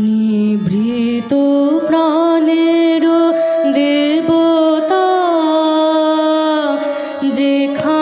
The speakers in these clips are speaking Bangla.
নিভৃত প্রাণের দেবতা যেখানে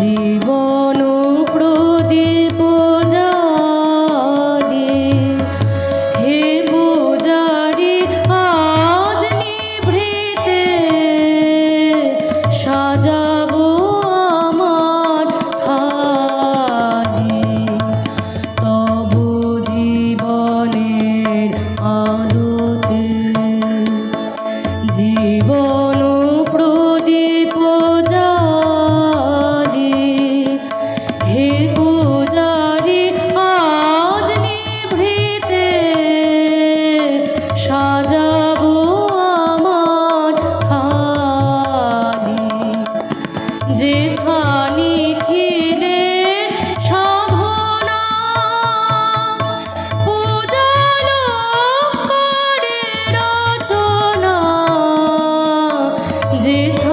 জীবন Gì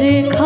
дика